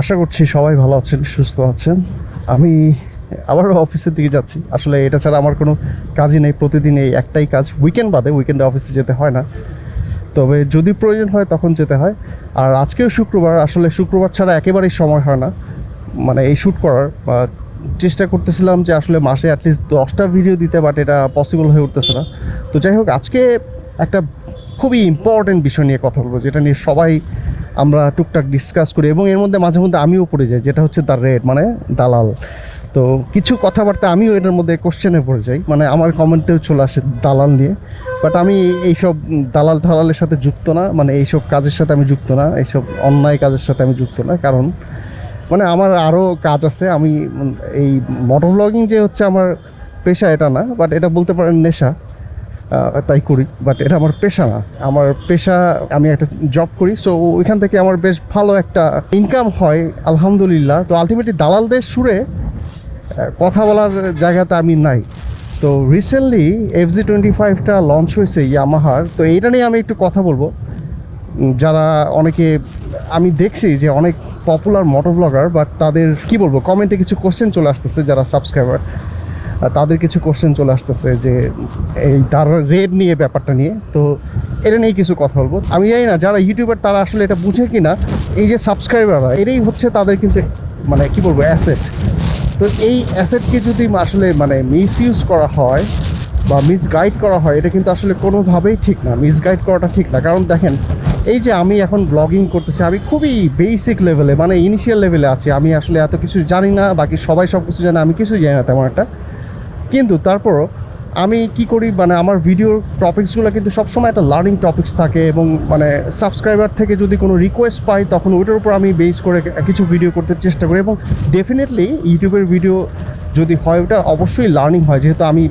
আশা করছি সবাই ভালো আছেন, সুস্থ আছেন। আমি আবারও অফিসের দিকে যাচ্ছি। আসলে এটা ছাড়া আমার কোনো কাজই নেই, প্রতিদিন এই একটাই কাজ। উইকেন্ড বাদে উইকেন্ডে অফিসে যেতে হয় না। তবে যদি প্রয়োজন হয় তখন যেতে হয়। আর আজকেও শুক্রবার, আসলে শুক্রবার ছাড়া একেবারেই সময় হয় না। মানে এই শ্যুট করার চেষ্টা করতেছিলাম যে আসলে মাসে অ্যাটলিস্ট দশটা ভিডিও দিতে বাট এটা পসিবল হয়ে উঠতেছে না। তো যাই হোক, আজকে একটা খুবই ইম্পর্টেন্ট বিষয় নিয়ে কথা বলব, যেটা নিয়ে সবাই আমরা টুকটাক ডিসকাস করি এবং এর মধ্যে মাঝে মধ্যে আমিও পড়ে যাই, যেটা হচ্ছে দ্য রেড মানে দালাল। তো কিছু কথাবার্তা আমিও এটার মধ্যে কোশ্চেনে পড়ে যাই মানে আমার কমেন্টেও চলে আসে দালাল নিয়ে। বাট আমি এইসব দালাল ঠালালের সাথে যুক্ত না মানে এইসব কাজের সাথে আমি যুক্ত না, এইসব অন্যায় কাজের সাথে আমি যুক্ত না, কারণ মানে আমার আরও কাজ আছে, আমি এই মোটর ব্লগিং যে হচ্ছে আমার পেশা এটা না বাট এটা বলতে পারেন নেশা। তাই করি বাট এটা আমার পেশা না। আমার পেশা, আমি একটা জব করি সো ওইখান থেকে আমার বেশ ভালো একটা ইনকাম হয়, আলহামদুলিল্লাহ। তো আলটিমেটলি দালালদের সুরে কথা বলার জায়গাতে আমি নাই। তো রিসেন্টলি এফ জি টোয়েন্টি ফাইভটা লঞ্চ হয়েছে ইয়ামাহার তো এইটা নিয়ে আমি একটু কথা বলব। যারা অনেকে, আমি দেখছি যে অনেক পপুলার মোটর ব্লগার বাট তাদের কি বলব কমেন্টে কিছু কোশ্চেন চলে আসতেছে যারা সাবস্ক্রাইবার তাদের কিছু কোশ্চেন চলে আসতেছে যে এই তার রেড নিয়ে ব্যাপারটা নিয়ে। তো এটা নিয়ে কিছু কথা বলব। আমি জানি না যারা ইউটিউবার তারা আসলে এটা বুঝে কি না এই যে সাবস্ক্রাইবাররা এটাই হচ্ছে তাদের কিন্তু মানে কি বলব অ্যাসেট তো এই অ্যাসেটকে যদি আসলে মানে মিস ইউজ করা হয় বা মিসগাইড করা হয়, এটা কিন্তু আসলে কোনোভাবেই ঠিক না। মিসগাইড করাটা ঠিক না। কারণ দেখেন, এই যে আমি এখন ব্লগিং করতেছি, আমি খুবই বেসিক লেভেলে মানে ইনিশিয়াল লেভেলে আছি। আমি আসলে এত কিছু জানি না, বাকি সবাই সব কিছু জানে, আমি কিছু জানি না তেমন একটা। কিন্তু তারপরও আমি কি করি মানে আমার ভিডিওর টপিক্সগুলো কিন্তু সবসময় একটা লার্নিং টপিক্স থাকে এবং মানে সাবস্ক্রাইবার থেকে যদি কোনো রিকোয়েস্ট পাই, তখন ওইটার উপর আমি বেস করে কিছু ভিডিও করতে চেষ্টা করি এবং ডেফিনেটলি ইউটিউবের ভিডিও যদি হয়, ওটা অবশ্যই লার্নিং হয়। যেহেতু আমি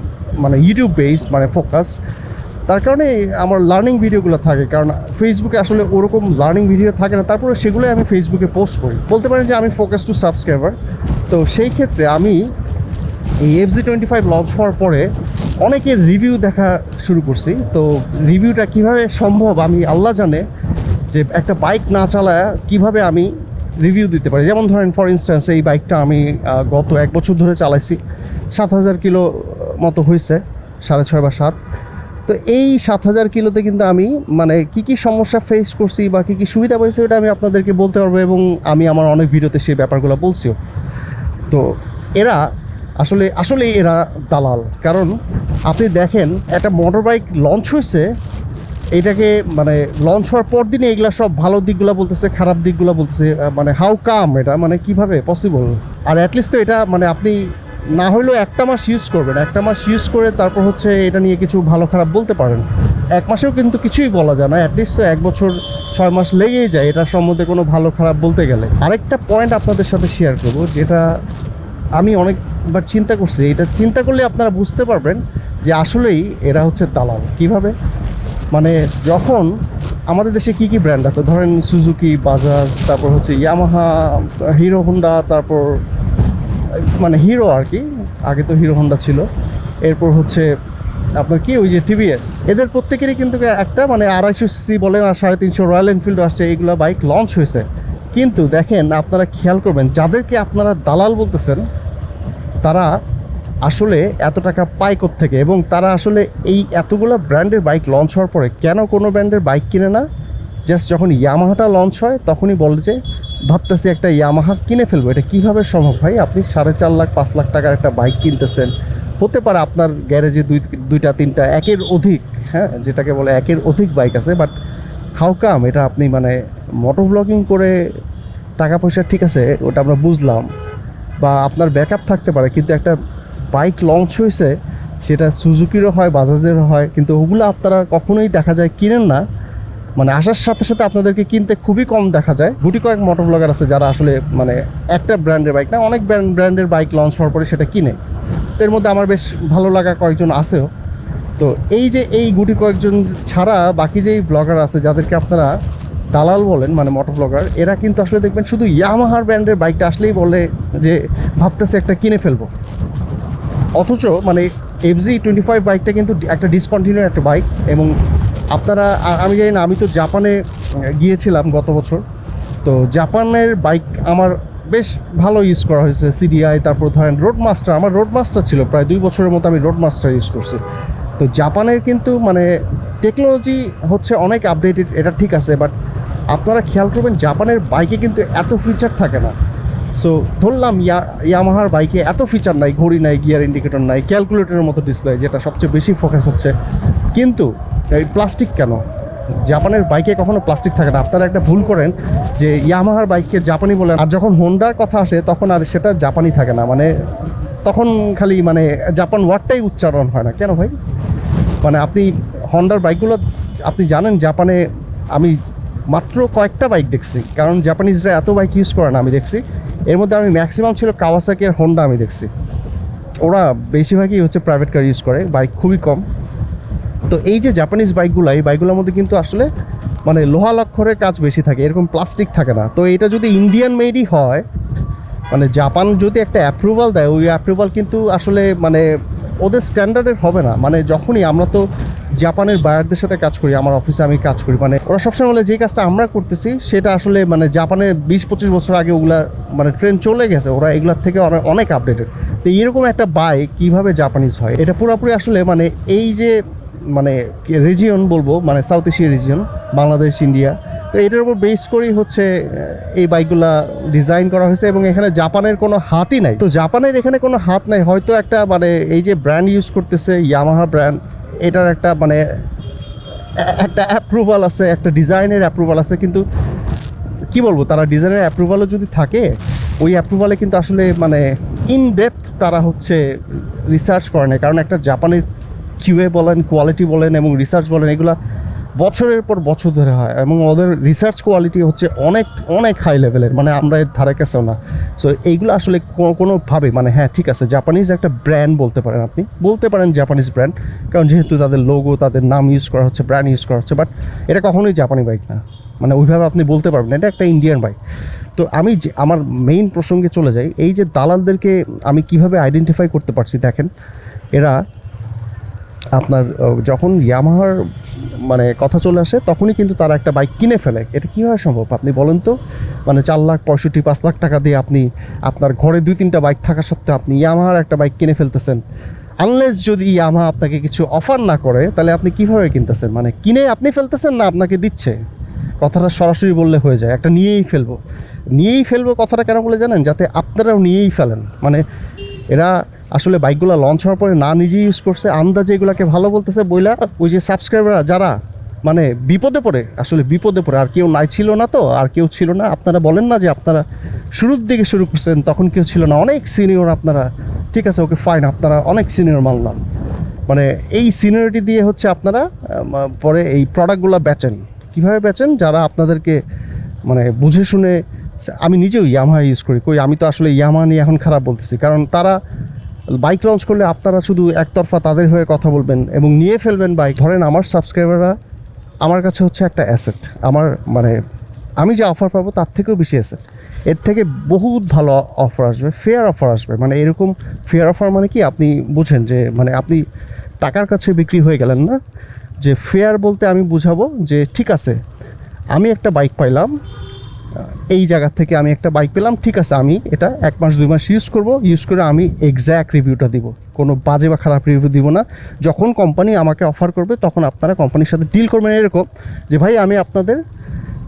মানে ইউটিউব বেসড মানে ফোকাস তার কারণে আমার লার্নিং ভিডিওগুলো থাকে। কারণ ফেসবুকে আসলে ওরকম লার্নিং ভিডিও থাকে না। তারপরে সেগুলোই আমি ফেসবুকে পোস্ট করি। বলতে পারেন যে আমি ফোকাস টু সাবস্ক্রাইবার তো সেই ক্ষেত্রে আমি এই F Z twenty five launch হওয়ার পরে অনেকের রিভিউ দেখা শুরু করছি। তো রিভিউটা কীভাবে সম্ভব? আমি আল্লাহ জানে যে একটা বাইক না চালায় কীভাবে আমি রিভিউ দিতে পারি? যেমন ধরেন ফর ইনস্ট্যান্স এই বাইকটা আমি গত এক বছর ধরে চালাইছি। সাত হাজার কিলো মতো হয়েছে সাড়ে ছয় বা সাত। তো এই সাত হাজার কিলোতে কিন্তু আমি মানে কি কি সমস্যা ফেস করছি বা কী কী সুবিধা পেয়েছি ওটা আমি আপনাদেরকে বলতে পারব এবং আমি আমার অনেক ভিডিওতে সেই ব্যাপারগুলো বলছিও। তো এরা আসলে আসলে এরা দালাল। কারণ আপনি দেখেন, একটা মোটর বাইক লঞ্চ হয়েছে, এটাকে মানে লঞ্চ হওয়ার পর দিনে এগুলা সব ভালো দিকগুলো বলতেছে, খারাপ দিকগুলো বলতেছে মানে হাউ কাম এটা মানে কীভাবে পসিবল আর অ্যাটলিস্ট তো এটা মানে আপনি না হলেও একটা মাস ইউজ করবেন। একটা মাস ইউজ করে তারপর হচ্ছে এটা নিয়ে কিছু ভালো খারাপ বলতে পারেন। এক মাসেও কিন্তু কিছুই বলা যায় না অ্যাটলিস্ট তো এক বছর, ছয় মাস লেগেই যায় এটার সম্বন্ধে কোনো ভালো খারাপ বলতে গেলে। আরেকটা পয়েন্ট আপনাদের সাথে শেয়ার করব, যেটা আমি অনেকবার চিন্তা করছি, এটা চিন্তা করলে আপনারা বুঝতে পারবেন যে আসলেই এরা হচ্ছে দালাল। কীভাবে? মানে যখন আমাদের দেশে কি কি ব্র্যান্ড আছে? ধরেন সুজুকি বাজাজ তারপর হচ্ছে ইয়ামাহা হিরো হোন্ডা তারপর মানে হিরো আর কি, আগে তো হিরো হোন্ডা ছিল। এরপর হচ্ছে আপনার কি ওই যে টিভিএস এদের প্রত্যেকেরই কিন্তু একটা মানে আড়াইশো সিসি বলেন আর সাড়ে তিনশো রয়্যাল এনফিল্ড আসছে, এইগুলো বাইক লঞ্চ হয়েছে। কিন্তু দেখেন, আপনারা খেয়াল করবেন, যাদেরকে আপনারা দালাল বলতেছেন তারা আসলে এত টাকা পায় থেকে এবং তারা আসলে এই এতগুলো ব্র্যান্ডের বাইক লঞ্চ হওয়ার পরে কেন কোনো ব্র্যান্ডের বাইক কিনে না? জাস্ট যখন ইয়ামাহাটা লঞ্চ হয়, তখনই বলে যে, ভাবতেছি একটা ইয়ামাহা কিনে ফেলব। এটা কীভাবে সম্ভব ভাই? আপনি সাড়ে চার লাখ, পাঁচ লাখ টাকার একটা বাইক কিনতেছেন। হতে পারে আপনার গ্যারেজে দুই, দুইটা, তিনটা, একের অধিক হ্যাঁ? যেটাকে বলে একের অধিক বাইক আছে বাট হাউ কাম এটা আপনি মানে মোটর ব্লগিং করে টাকা পয়সা ঠিক আছে, ওটা আমরা বুঝলাম। বা আপনার ব্যাকআপ থাকতে পারে, কিন্তু একটা বাইক লঞ্চ হয়েছে, সেটা সুজুকিরও হয় বাজাজেরও হয়, কিন্তু ওগুলো আপনারা কখনোই দেখা যায় কিনেন না। মানে আসার সাথে সাথে আপনাদেরকে কিনতে খুবই কম দেখা যায়। গুটি কয়েক মোটর ব্লগার আছে যারা আসলে মানে একটা ব্র্যান্ডের বাইক না, অনেক ব্র্যান্ড ব্র্যান্ডের বাইক লঞ্চ হওয়ার পরে সেটা কিনে। তো এর মধ্যে আমার বেশ ভালো লাগা কয়েকজন আছেও। তো এই যে এই গুটি কয়েকজন ছাড়া বাকি যেই ব্লগার আছে, যাদেরকে আপনারা দালাল বলেন মানে মোটর ব্লগার এরা কিন্তু আসলে দেখবেন শুধু ইয়ামাহার ব্র্যান্ডের বাইকটা আসলেই বলে যে ভাবতেছে একটা কিনে ফেলব। অথচ মানে এফজি টোয়েন্টি ফাইভ বাইকটা কিন্তু একটা ডিসকন্টিনিউ একটা বাইক এবং আপনারা আমি জানি না, আমি তো জাপানে গিয়েছিলাম গত বছর। তো জাপানের বাইক আমার বেশ ভালো ইউজ করা হয়েছে সিডিআই তারপর ধরেন রোড মাস্টার আমার রোড মাস্টার ছিল, প্রায় দুই বছরের মতো আমি রোড মাস্টার ইউজ করছি। তো জাপানের কিন্তু মানে টেকনোলজি হচ্ছে অনেক আপডেটেড এটা ঠিক আছে বাট আপনারা খেয়াল করবেন, জাপানের বাইকে কিন্তু এত ফিচার থাকে না। সো ধরলাম, ইয়া, ইয়ামাহার বাইকে এত ফিচার নাই, ঘড়ি নাই গিয়ার ইন্ডিকেটর নাই ক্যালকুলেটরের মতো ডিসপ্লে যেটা সবচেয়ে বেশি ফোকাস হচ্ছে। কিন্তু, এই প্লাস্টিক কেন? জাপানের বাইকে কখনো প্লাস্টিক থাকে না। আপনারা একটা ভুল করেন যে, ইয়ামাহার বাইককে জাপানি বলেন। আর যখন হোন্ডার কথা আসে, তখন আর সেটা জাপানি থাকে না। মানে তখন খালি মানে জাপান ওয়ার্ডটাই উচ্চারণ হয় না। কেন ভাই? মানে আপনি হন্ডার বাইকগুলো, আপনি জানেন, জাপানে আমি মাত্র কয়েকটা বাইক দেখছি। কারণ জাপানিজরা এত বাইক ইউজ করে না, আমি দেখছি। এর মধ্যে আমি ম্যাক্সিমাম ছিল কাওয়াসাকি আর হোন্ডা আমি দেখছি। ওরা বেশিরভাগই হচ্ছে প্রাইভেট কার ইউজ করে বাইক খুবই কম। তো এই যে জাপানিজ বাইকগুলো এই বাইকগুলোর মধ্যে কিন্তু আসলে মানে লোহা লক্ষরের কাজ বেশি থাকে, এরকম প্লাস্টিক থাকে না। তো এটা যদি ইন্ডিয়ান মেডই হয় মানে জাপান যদি একটা অ্যাপ্রুভাল দেয়, ওই অ্যাপ্রুভাল কিন্তু আসলে মানে ওদের স্ট্যান্ডার্ডের হবে না। মানে যখনই আমরা তো জাপানের বায়ারদের সাথে কাজ করি, আমার অফিসে আমি কাজ করি। মানে ওরা সবসময় বলে, যে কাজটা আমরা করতেছি, সেটা আসলে মানে জাপানে বিশ পঁচিশ বছর আগে ওগুলা মানে ট্রেন চলে গেছে, ওরা এগুলার থেকে অনেক আপডেটেড তো এরকম একটা বাইক কীভাবে জাপানিজ হয়? এটা পুরোপুরি আসলে মানে এই যে মানে রিজিয়ন বলব মানে south Asia region Bangladesh India তো এটার উপর বেস করেই হচ্ছে এই বাইকগুলা ডিজাইন করা হয়েছে এবং এখানে জাপানের কোনো হাতই নাই। তো জাপানের এখানে কোনো হাত নাই, হয়তো একটা মানে এই যে ব্র্যান্ড ইউজ করতেছে ইয়ামাহা ব্র্যান্ড এটার একটা মানে একটা অ্যাপ্রুভাল আছে, একটা ডিজাইনের অ্যাপ্রুভাল আছে, কিন্তু কি বলব, তারা ডিজাইনের অ্যাপ্রুভালও যদি থাকে, ওই অ্যাপ্রুভালে কিন্তু আসলে মানে ইন ডেপথ তারা হচ্ছে রিসার্চ করে না কারণ একটা জাপানের কিউএ বলেন কোয়ালিটি বলেন, এবং রিসার্চ বলেন, এগুলা বছরের পর বছর ধরে হয় এবং ওদের রিসার্চ কোয়ালিটি হচ্ছে অনেক অনেক হাই লেভেলের মানে আমরা এর ধারে কাছেও না। সো এইগুলো আসলে কোনো- কোনোভাবে মানে হ্যাঁ ঠিক আছে জাপানিজ একটা ব্র্যান্ড বলতে পারেন আপনি। বলতে পারেন জাপানিজ ব্র্যান্ড কারণ যেহেতু তাদের লোগো তাদের নাম ইউজ করা হচ্ছে ব্র্যান্ড ইউজ করা হচ্ছে বাট এটা কখনোই জাপানি বাইক না। মানে ওইভাবে আপনি বলতে পারবেন এটা একটা ইন্ডিয়ান বাইক তো আমি যে, আমার মেইন প্রসঙ্গে চলে যাই, এই যে দালালদেরকে আমি কীভাবে আইডেন্টিফাই করতে পারছি দেখেন, এরা আপনার যখন ইয়ামাহার মানে কথা চলে আসে, তখনই কিন্তু তারা একটা বাইক কিনে ফেলে। এটা কীভাবে সম্ভব? আপনি বলেন তো মানে চার লাখ, পঁয়ষট্টি, পাঁচ লাখ টাকা দিয়ে আপনি, আপনার ঘরে দুই তিনটা বাইক থাকা সত্ত্বেও আপনি ইয়ামাহার একটা বাইক কিনে ফেলতেছেন। আনলেস যদি ইয়ামাহা আপনাকে কিছু অফার না করে, তাহলে আপনি কীভাবে কিনতেছেন? মানে কিনে আপনি ফেলতেছেন না আপনাকে দিচ্ছে? কথাটা সরাসরি বললে হয়ে যায়। একটা নিয়েই ফেলব। নিয়েই ফেলব কথাটা কেন বলে জানেন? যাতে আপনারাও নিয়েই ফেলেন। মানে এরা আসলে বাইকগুলো লঞ্চ হওয়ার পরে না নিজে ইউজ করছে, আন্দাজে এগুলাকে ভালো বলতেছে বইলা। ওই যে সাবস্ক্রাইবার যারা মানে বিপদে পড়ে, আসলে বিপদে পড়ে, আর কেউ নাই ছিল না তো, আর কেউ ছিল না। আপনারা বলেন না যে আপনারা শুরুর দিকে শুরু করছেন, তখন কেউ ছিল না। অনেক সিনিয়র আপনারা, ঠিক আছে ওকে ফাইন আপনারা অনেক সিনিয়র মানলাম মানে এই সিনিয়রিটি দিয়ে হচ্ছে আপনারা পরে এই প্রোডাক্টগুলো বেচেন। কীভাবে বেচেন? যারা আপনাদেরকে মানে বুঝে শুনে আমি নিজেও ইয়ামাহা ইউজ করি। কই, আমি তো আসলে ইয়ামাহা নিয়ে এখন খারাপ বলতেছি। কারণ তারা বাইক লঞ্চ করলে আপনারা শুধু একতরফা তাদের হয়ে কথা বলবেন এবং নিয়ে ফেলবেন বাইক ধরেন আমার সাবস্ক্রাইবাররা আমার কাছে হচ্ছে একটা অ্যাসেট আমার মানে আমি যে অফার পাবো তার থেকেও বেশি অ্যাসেট এর থেকে বহুত ভালো অফার আসবে ফেয়ার অফার আসবে। মানে এরকম ফেয়ার অফার মানে কি? আপনি বুঝেন যে মানে আপনি টাকার কাছে বিক্রি হয়ে গেলেন না। যে ফেয়ার বলতে আমি বুঝাবো যে, ঠিক আছে, আমি একটা বাইক পাইলাম এই জায়গা থেকে আমি একটা বাইক পেলাম। ঠিক আছে, আমি এটা এক মাস, দুই মাস ইউজ করব। ইউজ করে আমি এক্স্যাক্ট রিভিউটা দিব। কোনো বাজে বা খারাপ রিভিউ দিব না। যখন কোম্পানি আমাকে অফার করবে, তখন আপনারা কোম্পানির সাথে ডিল করবেন এরকম যে, ভাই, আমি আপনাদের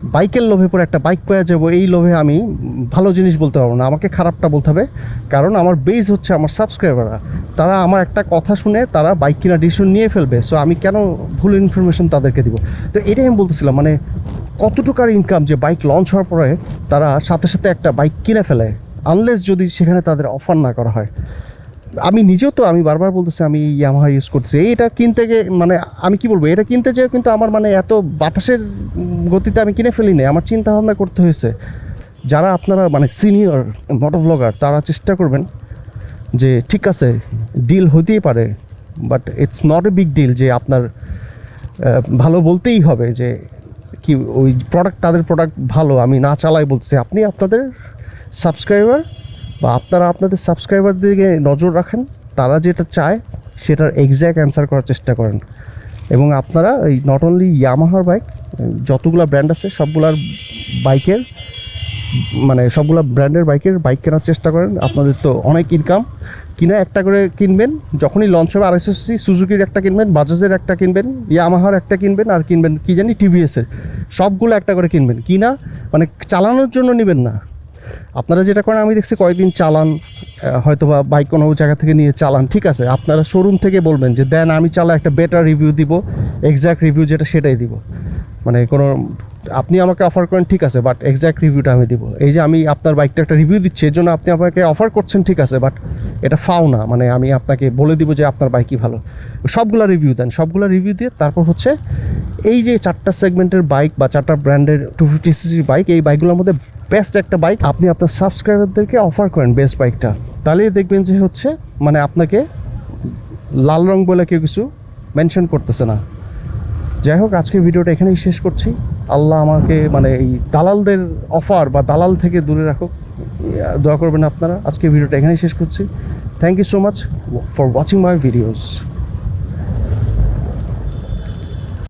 বাইকের লোভে পরে একটা বাইক পেয়ে যাব। এই লোভে আমি ভালো জিনিস বলতে পারব না। আমাকে খারাপটা বলতে হবে। কারণ আমার বেস হচ্ছে আমার সাবস্ক্রাইবাররা তারা আমার একটা কথা শুনে তারা বাইক কেনার ডিসিশন নিয়ে ফেলবে। সো আমি কেন ভুল ইনফরমেশন তাদেরকে দিব? তো এটাই আমি বলতেছিলাম। মানে কতটুকার ইনকাম যে বাইক লঞ্চ হওয়ার পরে তারা সাথে সাথে একটা বাইক কিনে ফেলে আনলেস যদি সেখানে তাদের অফার না করা হয়। আমি নিজেও তো, আমি বারবার বলতেছি, আমি ইয়ামাহা ইউজ করছি এটা কিনতে গিয়ে মানে আমি কি বলব, এটা কিনতে যেয়ে কিন্তু আমার মানে এত বাতাসের গতিতে আমি কিনে ফেলিনি। আমার চিন্তা ভাবনা করতে হয়েছে, যারা আপনারা মানে সিনিয়র মোটর ব্লগার তারা চেষ্টা করবেন যে ঠিক আছে ডিল হতেই পারে but it's not a big deal যে আপনার ভালো বলতেই হবে যে কি ওই প্রোডাক্ট তাদের প্রোডাক্ট ভালো, আমি না চালাই বলছি আপনি আপনাদের সাবস্ক্রাইবার বা আপনারা আপনাদের সাবস্ক্রাইবার দিকে নজর রাখেন, তারা যেটা চায় সেটার এক্স্যাক্ট অ্যান্সার করার চেষ্টা করেন। এবং আপনারা এই নট অনলি ইয়ামাহার বাইক যতগুলো ব্র্যান্ড আছে, সবগুলার বাইকের মানে সবগুলো ব্র্যান্ডের বাইকের বাইক কেনার চেষ্টা করেন। আপনাদের তো অনেক ইনকাম কিনে একটা করে কিনবেন, যখনই লঞ্চ হবে আরএসএসসি সুজুকির একটা কিনবেন বাজাজের একটা কিনবেন ইয়ামাহার একটা কিনবেন আর কিনবেন কি জানি টিভিএসের সবগুলো একটা করে কিনবেন। কিনা মানে চালানোর জন্য নেবেন না। আপনারা যেটা করেন, আমি দেখছি কয়েকদিন চালান হয়তো বা বাইক কোনো জায়গা থেকে নিয়ে চালান, ঠিক আছে? আপনারা শোরুম থেকে বলবেন যে, দেন আমি চালা একটা বেটার রিভিউ দিব এক্স্যাক্ট রিভিউ যেটা সেটাই দিব। মানে কোনো, আপনি আমাকে অফার করেন, ঠিক আছে বাট এক্স্যাক্ট রিভিউটা আমি দিব। এই যে আমি আপনার বাইকটা একটা রিভিউ দিচ্ছি এর জন্য আপনি আমাকে অফার করছেন, ঠিক আছে বাট এটা ফাও না। মানে আমি আপনাকে বলে দিব যে আপনার বাইকই ভালো। সবগুলো রিভিউ দেন। সবগুলো রিভিউ দিয়ে তারপর হচ্ছে এই যে চারটা সেগমেন্টের বাইক বা চারটা ব্র্যান্ডের টু ফিফটি সিসির বাইক এই বাইকগুলোর মধ্যে বেস্ট একটা বাইক আপনি আপনার সাবস্ক্রাইবারদেরকে অফার করেন বেস্ট বাইকটা তাহলেই দেখবেন যে হচ্ছে মানে আপনাকে লাল রং বলে কেউ কিছু মেনশন করতেছে না। যাই হোক, আজকের ভিডিওটা এখানেই শেষ করছি। আল্লাহ আমাকে মানে এই দালালদের অফার বা দালাল থেকে দূরে রাখুক। দয়া করবেন আপনারা। আজকে ভিডিওটা এখানেই শেষ করছি। Thank you so much for watching my videos